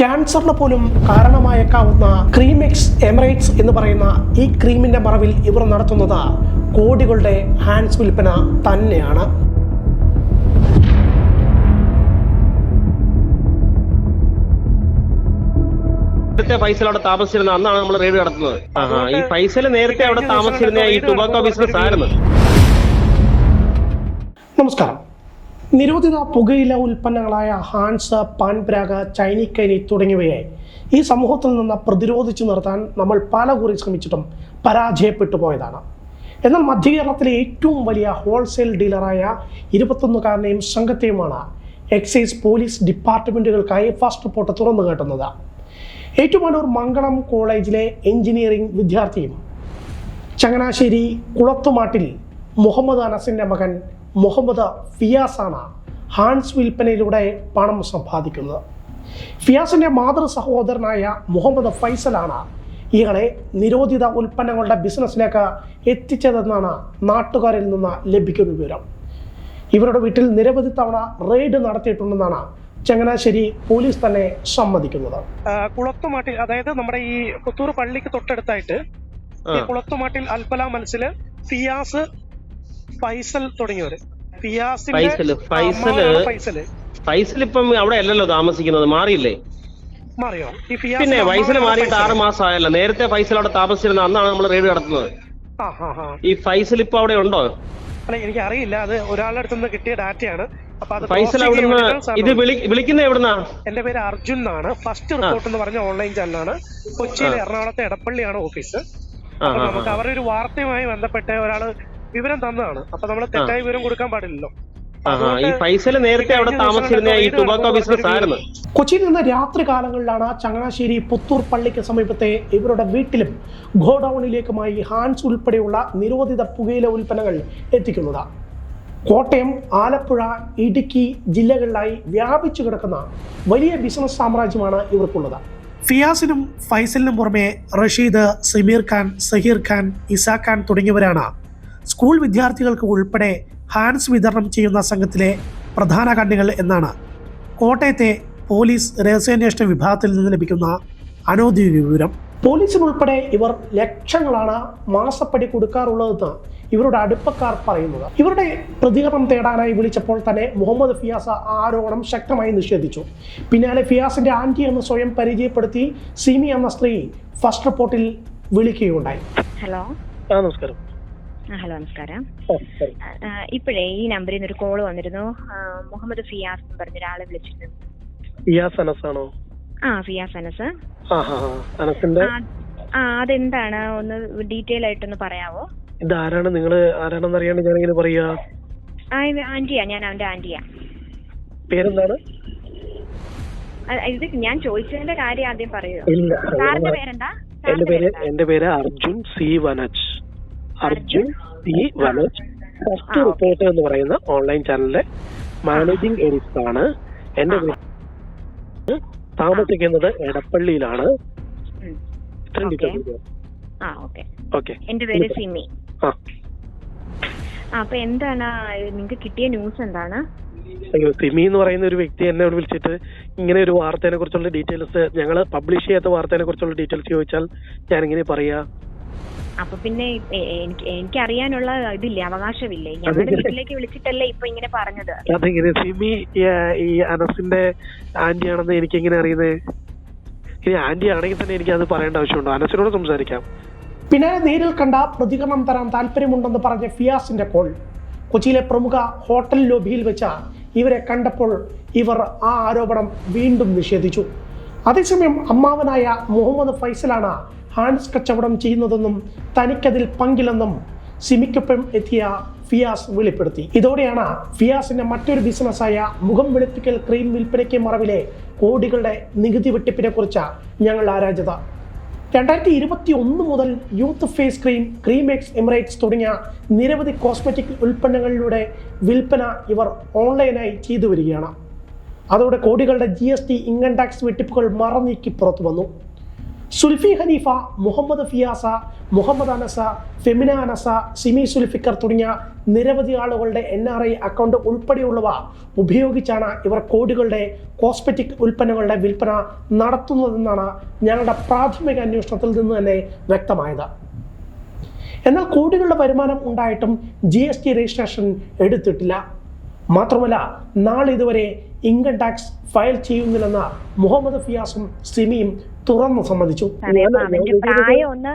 ക്യാൻസറിന് പോലും കാരണമായേക്കാവുന്ന ക്രീമിക്സ് എമറേറ്റ്സ് എന്ന് പറയുന്ന ഈ ക്രീമിന്റെ മറവിൽ ഇവർ നടത്തുന്നത് കോടികളുടെ ഹാൻഡ്സ് വിൽപ്പന തന്നെയാണ്. നേരത്തെ ഫൈസൽ അവിടെ താമസിച്ചിരുന്ന അന്നാണ് നമ്മൾ റെയ്ഡ് നടത്തുന്നത് ഈ ഫൈസൽ നേരത്തെ അവിടെ താമസിച്ചിരുന്ന ഈ ടുബാക്കോ ബിസിനസ് ആയിരുന്നു. നമസ്കാരം. നിരോധിത പുകയില ഉൽപ്പന്നങ്ങളായ ഹാൻസ് പാൻപ്രാഗ് ചൈനിക്കൈനി തുടങ്ങിയവയെ ഈ സമൂഹത്തിൽ നിന്ന് പ്രതിരോധിച്ചു നിർത്താൻ നമ്മൾ പല കുറി ശ്രമിച്ചിട്ടും പരാജയപ്പെട്ടു പോയതാണ്. എന്നാൽ മധ്യ കേരളത്തിലെ ഏറ്റവും വലിയ ഹോൾസെയിൽ ഡീലറായ ഇരുപത്തൊന്നുകാരനെയും സംഘത്തെയുമാണ് എക്സൈസ് പോലീസ് ഡിപ്പാർട്ട്മെന്റുകൾക്കായി ഫസ്റ്റ് റിപ്പോർട്ട് തുറന്നു കേട്ടുന്നത്. ഏറ്റുമാനൂർ മംഗളം കോളേജിലെ എഞ്ചിനീയറിംഗ് വിദ്യാർത്ഥിയും ചങ്ങനാശ്ശേരി കുളത്തുമാട്ടിൽ മുഹമ്മദ് അനസിന്റെ മകൻ മുഹമ്മദ് ഫിയാസാണ് ഹാൻസ് വിൽപ്പനയിലൂടെ പണം സമ്പാദിക്കുന്നത്. ഫിയാസിന്റെ മാതൃ സഹോദരനായ മുഹമ്മദ് ഫൈസലാണ് ഇയാളെ നിരോധിത ഉൽപ്പന്നങ്ങളുടെ ബിസിനസ്സിലേക്ക് എത്തിച്ചതെന്നാണ് നാട്ടുകാരിൽ നിന്ന് ലഭിക്കുന്ന വിവരം. ഇവരുടെ വീട്ടിൽ നിരവധി തവണ റെയ്ഡ് നടത്തിയിട്ടുണ്ടെന്നാണ് ചങ്ങനാശ്ശേരി പോലീസ് തന്നെ സമ്മതിക്കുന്നത്. കുളത്തുമാട്ടിൽ അതായത് നമ്മുടെ ഈ പുത്തൂർ പള്ളിക്ക് തൊട്ടടുത്തായിട്ട് ഈ കുളത്തുമാട്ടിൽ അൽഫല മനസ്സിൽ ഫിയാസ് ഫൈസൽ തുടങ്ങിയവര്. ഫൈസൽ, ഫൈസൽ. ഫൈസൽ ഇപ്പം അവിടെ അല്ലല്ലോ താമസിക്കുന്നത് മാറിയില്ലേ? മാറിയോ? പിന്നെ ഫൈസൽ മാറിയിട്ട് ആറ് മാസം ആയല്ലോ നേരത്തെ ഫൈസൽ അവിടെ താമസിച്ചിരുന്ന അന്നാണ് നമ്മൾ റെയ്ഡ് നടത്തുന്നത്. ഈ ഫൈസൽ ഇപ്പൊ അവിടെ ഉണ്ടോ? അല്ല എനിക്ക് അറിയില്ല അത് ഒരാളുടെ അടുത്ത് നിന്ന് കിട്ടിയ ഡാറ്റയാണ്. ഫൈസൽ അവിടുന്ന് ഇത് വിളിക്കുന്ന എവിടുന്നാ? എന്റെ പേര് അർജുൻ എന്നാണ്. ഫസ്റ്റ് റിപ്പോർട്ട് എന്ന് പറഞ്ഞ ഓൺലൈൻ ചാനലാണ് കൊച്ചിയിലെ എറണാകുളത്തെ എടപ്പള്ളിയാണ് ഓഫീസ്. നമുക്ക് അവരുടെ ഒരു വാർത്തയുമായി ബന്ധപ്പെട്ട് ഒരാൾ വിവരം തന്നതാണ്. അപ്പൊ നമ്മൾ തെറ്റായ വിവരം കൊടുക്കാൻ പാടില്ലല്ലോ. ഈ ഫൈസൽ നേരത്തെ അവിടെ താമസിച്ചിരുന്ന ഈ ടുബാക്കോ ബിസിനസ് ആയിരുന്നു. കൊച്ചിയിൽ നിന്ന് രാത്രി കാലങ്ങളിലാണ് ചങ്ങനാശ്ശേരി പുത്തൂർ പള്ളിക്ക് സമീപത്തെ ഇവരുടെ വീട്ടിലും ഗോഡൌണിലേക്കുമായി ഹാൻസ് ഉൾപ്പെടെയുള്ള നിരോധിത പുകയില ഉൽപ്പന്നങ്ങൾ എത്തിക്കുന്നത്. കോട്ടയം ആലപ്പുഴ ഇടുക്കി ജില്ലകളിലായി വ്യാപിച്ചു കിടക്കുന്ന വലിയ ബിസിനസ് സാമ്രാജ്യമാണ് ഇവർക്കുള്ളത്. ഫിയാസിനും ഫൈസലിനും പുറമെ റഷീദ് സമീർ ഖാൻ സഹീർ ഖാൻ ഇസാഖാൻ തുടങ്ങിയവരാണ് സ്കൂൾ വിദ്യാർത്ഥികൾക്ക് ഉൾപ്പെടെ ഹാൻഡ്സ് വിതരണം ചെയ്യുന്ന സംഘത്തിലെ പ്രധാന കണ്ണികൾ എന്നാണ്. കോട്ടയത്തെ പോലീസ് രഹസ്യാന്വേഷണ വിഭാഗത്തിൽ നിന്ന് ലഭിക്കുന്ന അനൗദ്യോഗിക വിവരം. പോലീസിനുൾപ്പെടെ ഇവർ ലക്ഷങ്ങളാണ് മാസപ്പടി കൊടുക്കാറുള്ളതെന്ന് ഇവരുടെ അടുപ്പക്കാർ പറയുന്നത്. ഇവരുടെ പ്രതികരണം തേടാനായി വിളിച്ചപ്പോൾ തന്നെ മുഹമ്മദ് ഫിയാസ് ആരോപണം ശക്തമായി നിഷേധിച്ചു. പിന്നാലെ ഫിയാസിന്റെ ആന്റി എന്ന് സ്വയം പരിചയപ്പെടുത്തി സിമി എന്ന സ്ത്രീ ഫസ്റ്റ് റിപ്പോർട്ടിൽ വിളിക്കുകയുണ്ടായി. ഹലോ. ആ നമസ്കാരം. ഹലോ നമസ്കാരം. ഇപ്പോഴേ ഈ നമ്പറിൽ നിന്ന് ഒരു കോൾ വന്നിരുന്നു മുഹമ്മദ് ഫിയാസ് എന്ന് പറഞ്ഞ ഒരാളെ വിളിച്ചിരുന്നു. ഫിയാസ് അനസ് ആണോ? ആ ഫിയാസ് അനസ്. അനസിന്റെ? ആ, അതെന്താണ്? ഒന്ന് ഡീറ്റെയിൽ ആയിട്ടൊന്ന് പറയാവോ? ഇത് ആരാണ് നിങ്ങൾ ആരാണെന്ന് അറിയാണ്ട് ഞാൻ ഇങ്ങനെ പറയാ ആന്റിയാ. ഞാൻ അവന്റെ ആന്റിയാ. പേരെന്താണ്? ഇത് ഞാൻ ചോദിച്ചതിന്റെ കാര്യം ആദ്യം പറയൂ സാറിന്റെ പേരെന്താ? എന്റെ പേര്? എന്റെ പേര് Arjun C Vanaj. Arjun P Manoj first report എന്ന് പറയുന്ന ഓൺലൈൻ ചാനലിലെ മാനേജിംഗ് എഡിറ്റർ ആണ്. എന്റെ താമസിക്കുന്നത് എടപ്പള്ളിയിലാണ്. ഓക്കേ. എന്റെ പേര് സിമി അപ്പൊ എന്താണ് നിങ്ങൾക്ക് കിട്ടിയ ന്യൂസ് എന്താണ്? സിമി എന്ന് പറയുന്ന ഒരു വ്യക്തി എന്നെ വിളിച്ചിട്ട് ഇങ്ങനെ ഒരു വാർത്തേനെ കുറിച്ചുള്ള ഡീറ്റെയിൽസ് ഞങ്ങൾ പബ്ലിഷ് ചെയ്യാത്ത വാർത്തേനെ കുറിച്ചുള്ള ഡീറ്റെയിൽസ് ചോദിച്ചാൽ ഞാൻ ഇങ്ങനെ പറയാ. അപ്പൊ പിന്നെ എനിക്ക് എനിക്ക് എനിക്കറിയാനുള്ള ഇതില്ലേ അവകാശമില്ലേ? ഞങ്ങളുടെ വീട്ടിലേക്ക് വിളിച്ചിട്ടല്ലേ ഇപ്പൊ ഇങ്ങനെ പറഞ്ഞത്. അതെങ്ങനെ സിമി ഈ, ഈ അനസിന്റെ ആന്റി ആണെന്ന് എനിക്ക് എങ്ങനെ അറിയുന്നത് ഇനി ആന്റി ആണെങ്കിൽ തന്നെ എനിക്ക് അത് പറയേണ്ട ആവശ്യമുണ്ടോ? അനസിനോട് സംസാരിക്കാം. പിന്നെ നേരിൽ കണ്ട പ്രതികരണം തരാൻ താല്പര്യമുണ്ടെന്ന് പറഞ്ഞ ഫിയാസിന്റെ കോൾ. കൊച്ചിയിലെ പ്രമുഖ ഹോട്ടൽ ലോബിയിൽ വെച്ച ഇവരെ കണ്ടപ്പോൾ ഇവർ ആ ആരോപണം വീണ്ടും നിഷേധിച്ചു. അതേസമയം അമ്മാവനായ മുഹമ്മദ് ഫൈസലാണ് ഹാൻഡ്സ് കച്ചവടം ചെയ്യുന്നതെന്നും തനിക്കതിൽ പങ്കില്ലെന്നും സിമിക്കൊപ്പം എത്തിയ ഫിയാസ് വെളിപ്പെടുത്തി. ഇതോടെയാണ് ഫിയാസിന്റെ മറ്റൊരു ബിസിനസ്സായ മുഖം വെളുപ്പിക്കൽ ക്രീം വിൽപ്പനയ്ക്ക് മറവിലെ കോടികളുടെ നികുതി വെട്ടിപ്പിനെ കുറിച്ച് ഞങ്ങൾ ആരാജ്യത രണ്ടായിരത്തി ഇരുപത്തി ഒന്ന് മുതൽ youth face cream cream X Emirates തുടങ്ങിയ നിരവധി കോസ്മെറ്റിക് ഉൽപ്പന്നങ്ങളിലൂടെ വിൽപ്പന ഇവർ ഓൺലൈനായി ചെയ്തു വരികയാണ് അതോടെ കോടികളുടെ G S T income tax വെട്ടിപ്പുകൾ മറനീക്കി പുറത്തു വന്നു സുൽഫി ഹനീഫ മുഹമ്മദ് ഫിയാസ മുഹമ്മദ് അനസ ഫെമിന അനസ സിമി സുൽഫിക്കർ തുടങ്ങിയ നിരവധി ആളുകളുടെ എൻ ആർ ഐ അക്കൗണ്ട് ഉൾപ്പെടെയുള്ളവ ഉപയോഗിച്ചാണ് ഇവർ കോടികളുടെ കോസ്മെറ്റിക് ഉൽപ്പന്നങ്ങളുടെ വിൽപ്പന നടത്തുന്നതെന്നാണ് ഞങ്ങളുടെ പ്രാഥമിക അന്വേഷണത്തിൽ നിന്ന് തന്നെ വ്യക്തമായത്. എന്നാൽ കോടികളുടെ വരുമാനം ഉണ്ടായിട്ടും ജി എസ് ടി രജിസ്ട്രേഷൻ എടുത്തിട്ടില്ല. മാത്രമല്ല നാളെ ഇതുവരെ ഇൻകം ടാക്സ് ഫയൽ ചെയ്യുന്നില്ലെന്ന മുഹമ്മദ് ഫിയാസും സിമിയും തുറന്നു സമ്മതിച്ചു. പ്രായം ഒന്ന്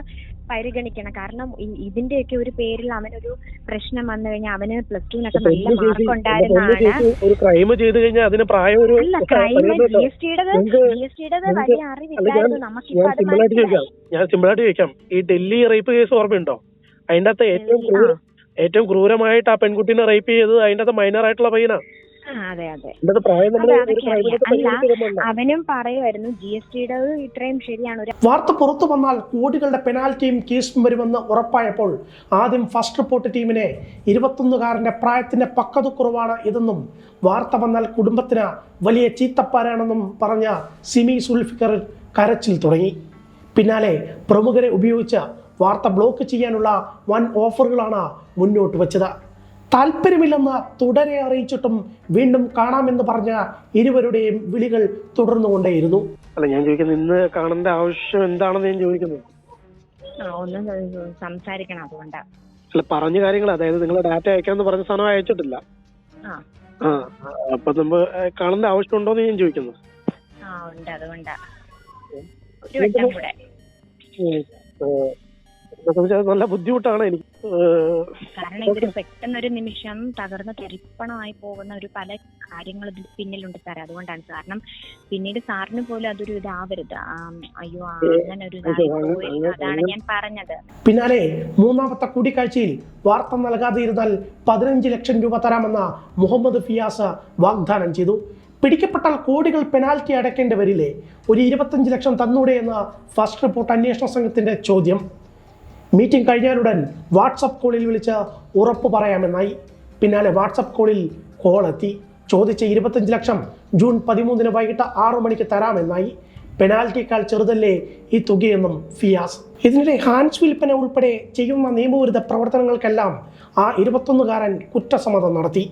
പരിഗണിക്കണം. കാരണം ഇതിന്റെയൊക്കെ ഒരു പേരിൽ അവനൊരു പ്രശ്നം വന്നു കഴിഞ്ഞാൽ അവന് പ്ലസ് ടുവിനൊക്കെ നല്ല മാർക്ക് ഉണ്ടായിരുന്നതാണ് ഒരു ക്രൈം ചെയ്ത് കഴിഞ്ഞാൽ അതിന് പ്രായം ഒരു അല്ല ക്രൈം ജി എസ് ടിയുടേത് ജി എസ് ടിയുടേത് വലിയ അറിവില്ലായിരുന്നു. നമുക്കിപ്പോ ഞാൻ അത് സിമ്പിളായിട്ട് ചോദിക്കാം. ഞാൻ സിമ്പിളായിട്ട് ചോദിക്കാം. ഈ ഡൽഹി റേപ്പ് കേസ് ഓർമ്മയുണ്ടോ? അതിന്റെ അകത്ത് ഏറ്റവും ഏറ്റവും ക്രൂരമായിട്ട് ആ പെൺകുട്ടീനെ റേപ്പ് ചെയ്തത് അതിന്റെ അത് മൈനർ ആയിട്ടുള്ള പയ്യനാ. അതെ അതെ. അവനും പറയുമായിരുന്നു ജി എസ് ടിയുടെ ഇത്രയും ശരിയാണ്. ഒരു വാർത്ത പുറത്തു വന്നാൽ കോടികളുടെ പെനാൽറ്റിയും കേസും വരുമെന്ന് ഉറപ്പായപ്പോൾ ആദ്യം ഫസ്റ്റ് റിപ്പോർട്ട് ടീമിനെ ഇരുപത്തൊന്നുകാരന്റെ പ്രായത്തിന്റെ പക്കത് കുറവാണ് ഇതെന്നും വാർത്ത വന്നാൽ കുടുംബത്തിന് വലിയ ചീത്തപ്പാരാണെന്നും പറഞ്ഞ സിമി സുൽഫിക്കർ കരച്ചിൽ തുടങ്ങി. പിന്നാലെ പ്രമുഖരെ ഉപയോഗിച്ച് വാർത്ത ബ്ലോക്ക് ചെയ്യാനുള്ള വൻ ഓഫറുകളാണ് മുന്നോട്ട് വച്ചത്. താല്പര്യമില്ലെന്ന് തുടരെ അറിയിച്ചിട്ടും വീണ്ടും കാണാമെന്ന് പറഞ്ഞ ഇരുവരുടെയും വിളികൾ തുടർന്നുകൊണ്ടേയിരുന്നു. അല്ല ഞാൻ ചോദിക്കുന്നത് ഇന്ന് കാണേണ്ട ആവശ്യം എന്താണെന്ന് ഞാൻ ചോദിക്കുന്നത് ഒന്ന് സംസാരിക്കണം അതുകൊണ്ടാ. അല്ല പറഞ്ഞ കാര്യങ്ങൾ അതായത് നിങ്ങൾ ഡാറ്റ അയക്കാന്ന് പറഞ്ഞ സാധനം അയച്ചിട്ടില്ല. ആ. ആ അപ്പൊ നമ്മൾ കാണേണ്ട ആവശ്യം ഉണ്ടോന്ന് ഞാൻ ചോദിക്കുന്നു. ആ ഉണ്ട് അതുകൊണ്ടാ. ഒരു വട്ടം കൂടെ. നല്ല ബുദ്ധിമുട്ടാണ് എനിക്ക്. കാരണം ഇതൊരു പെട്ടെന്നൊരു നിമിഷം തകർന്ന് തെരിപ്പണമായി പോകുന്ന ഒരു പല കാര്യങ്ങൾ ഇതിൽ പിന്നിലുണ്ട് സാർ അതുകൊണ്ടാണ്. കാരണം പിന്നീട് സാറിന് പോലും അതൊരു ഇതാവരുത്. അയ്യോ അങ്ങനെ ഒരു അതാണ് ഞാൻ പറഞ്ഞത്. പിന്നാലെ മൂന്നാമത്തെ കൂടിക്കാഴ്ചയിൽ വാർത്ത നൽകാതെ ഇരുന്നാൽ പതിനഞ്ച് ലക്ഷം രൂപ തരാമെന്ന മുഹമ്മദ് ഫിയാസ് വാഗ്ദാനം ചെയ്തു. പിടിക്കപ്പെട്ടാൽ കോടികൾ പെനാൽറ്റി അടയ്ക്കേണ്ടി വരില്ലേ? ഒരു ഇരുപത്തഞ്ച് ലക്ഷം തന്നൂടെ എന്ന ഫസ്റ്റ് റിപ്പോർട്ട് അന്വേഷണ സംഘത്തിന്റെ ചോദ്യം. മീറ്റിംഗ് കഴിഞ്ഞാലുടൻ വാട്സപ്പ് കോളിൽ വിളിച്ച് ഉറപ്പ് പറയാമെന്നായി. പിന്നാലെ വാട്സപ്പ് കോളിൽ കോൾ എത്തി. ചോദിച്ച ഇരുപത്തഞ്ച് ലക്ഷം ജൂൺ പതിമൂന്നിന് വൈകിട്ട് ആറു മണിക്ക് തരാമെന്നായി. പെനാൽറ്റിയേക്കാൾ ചെറുതല്ലേ ഈ തുകയെന്നും ഫിയാസ്. ഇതിനിടെ ഹാൻസ് വിൽപ്പന ഉൾപ്പെടെ ചെയ്യുന്ന നിയമവിരുദ്ധ പ്രവർത്തനങ്ങൾക്കെല്ലാം ആ ഇരുപത്തൊന്നുകാരൻ കുറ്റസമ്മതം നടത്തി.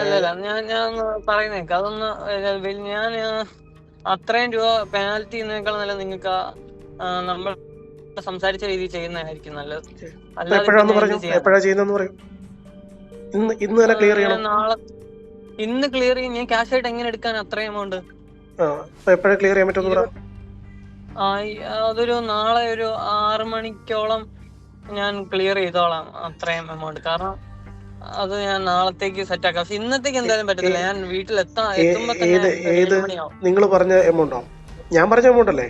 അല്ലല്ല ഞാൻ ഞാൻ ഞാൻ അത്രയും രൂപ പെനാൽറ്റി നല്ല നിങ്ങൾക്ക് നമ്മൾ സംസാരിച്ച രീതിയിൽ ചെയ്യുന്നതായിരിക്കും നല്ലത്. എപ്പോഴാന്ന് പറഞ്ഞു? എപ്പോഴാ ചെയ്യുന്നെന്ന് പറയും. ഇന്ന് ഇന്ന് തന്നെ ക്ലിയർ ചെയ്യണം. നാളെ. ഇന്ന് ക്ലിയർ ചെയ്യും. ഞാൻ ക്യാഷ് ആയിട്ട് എങ്ങനെ എടുക്കാൻ അത്രയും എമൗണ്ട് എപ്പോഴാ ക്ലിയർ ചെയ്യാൻ പറ്റുമെന്ന് അതൊരു നാളെ ഒരു ആറ് മണിക്കോളം ഞാൻ ക്ലിയർ ചെയ്തോളാം അത്രയും എമൗണ്ട് കാരണം അത് ഞാൻ നാളത്തേക്ക് സെറ്റ് ആക്കാം. പക്ഷെ ഇന്നത്തേക്ക് എന്തായാലും പറ്റത്തില്ല. ഞാൻ വീട്ടിൽ എത്താൻ എത്തുമ്പോ നിങ്ങൾ പറഞ്ഞ എമൗണ്ടോ ഞാൻ പറഞ്ഞ എമൗണ്ട് അല്ലേ?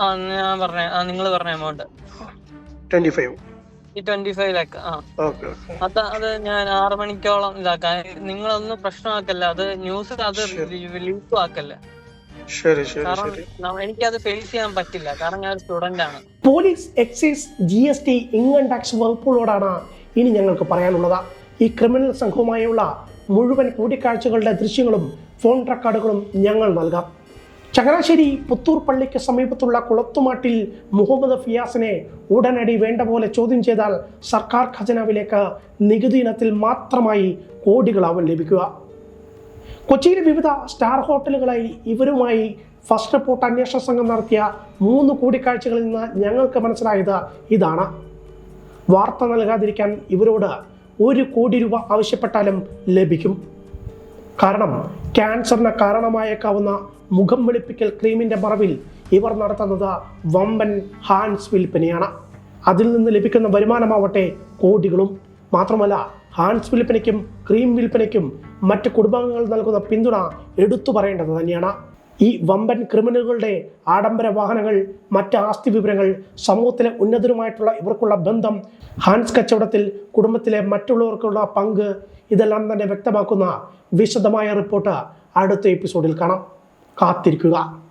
ഞാൻ പറഞ്ഞ നിങ്ങൾ പറഞ്ഞ എമൗണ്ട് ട്വന്റി ഫൈവ് ഈ ട്വന്റി ഫൈവ് ലാക്ക് ആ. അത് അത് ഞാൻ ആറ് മണിക്കോളം ഇതാക്കാം. നിങ്ങളൊന്നും പ്രശ്നമാക്കല്ല. അത് ന്യൂസ് അത് ലീക്കും ആക്കല്ല. ശരി ശരി ശരി. ന- എനിക്കത് ഫേസ് ചെയ്യാൻ പറ്റില്ല. കാരണം ഞാൻ സ്റ്റുഡന്റ് ആണ്. Police excise G S T income tax വകുപ്പുകളോടാണ് ഇനി ഞങ്ങൾക്ക് പറയാനുള്ളത്. ഈ ക്രിമിനൽ സംഘവുമായുള്ള മുഴുവൻ കൂടിക്കാഴ്ചകളുടെ ദൃശ്യങ്ങളും ഫോൺ റെക്കോർഡുകളും ഞങ്ങൾ നൽകാം. ചങ്ങനാശ്ശേരി പുത്തൂർ പള്ളിക്ക് സമീപത്തുള്ള കുളത്തുമാട്ടിൽ മുഹമ്മദ് ഫിയാസിനെ ഉടനടി വേണ്ട പോലെ ചോദ്യം ചെയ്താൽ സർക്കാർ ഖജനാവിലേക്ക് നികുതി ഇനത്തിൽ മാത്രമായി കോടികളാവും ലഭിക്കുക. കൊച്ചിയിലെ വിവിധ സ്റ്റാർ ഹോട്ടലുകളായി ഇവരുമായി ഫസ്റ്റ് റിപ്പോർട്ട് അന്വേഷണ സംഘം നടത്തിയ മൂന്ന് കൂടിക്കാഴ്ചകളിൽ നിന്ന് ഞങ്ങൾക്ക് മനസ്സിലായത് ഇതാണ്. വാർത്ത നൽകാതിരിക്കാൻ ഇവരോട് ഒരു കോടി രൂപ ആവശ്യപ്പെട്ടാലും ലഭിക്കും. കാരണം ക്യാൻസറിന് കാരണമായേക്കാവുന്ന മുഖം വെളുപ്പിക്കൽ ക്രീമിന്റെ മറവിൽ ഇവർ നടത്തുന്നത് വമ്പൻ ഹാൻസ് വിൽപ്പനയാണ് അതിൽ നിന്ന് ലഭിക്കുന്ന വരുമാനമാവട്ടെ കോടികളും. മാത്രമല്ല ഹാൻസ് വിൽപ്പനയ്ക്കും ക്രീം വിൽപ്പനയ്ക്കും മറ്റ് കുടുംബാംഗങ്ങൾ നൽകുന്ന പിന്തുണ എടുത്തു പറയേണ്ടത് തന്നെയാണ്. ഈ വമ്പൻ ക്രിമിനലുകളുടെ ആഡംബര വാഹനങ്ങൾ മറ്റ് ആസ്തി വിവരങ്ങൾ സമൂഹത്തിലെ ഉന്നതരുമായിട്ടുള്ള ഇവർക്കുള്ള ബന്ധം ഹാൻസ് കച്ചവടത്തിൽ കുടുംബത്തിലെ മറ്റുള്ളവർക്കുള്ള പങ്ക് ഇതെല്ലാം തന്നെ വ്യക്തമാക്കുന്ന വിശദമായ റിപ്പോർട്ട് അടുത്ത എപ്പിസോഡിൽ കാണാം. കാത്തിരിക്കുക.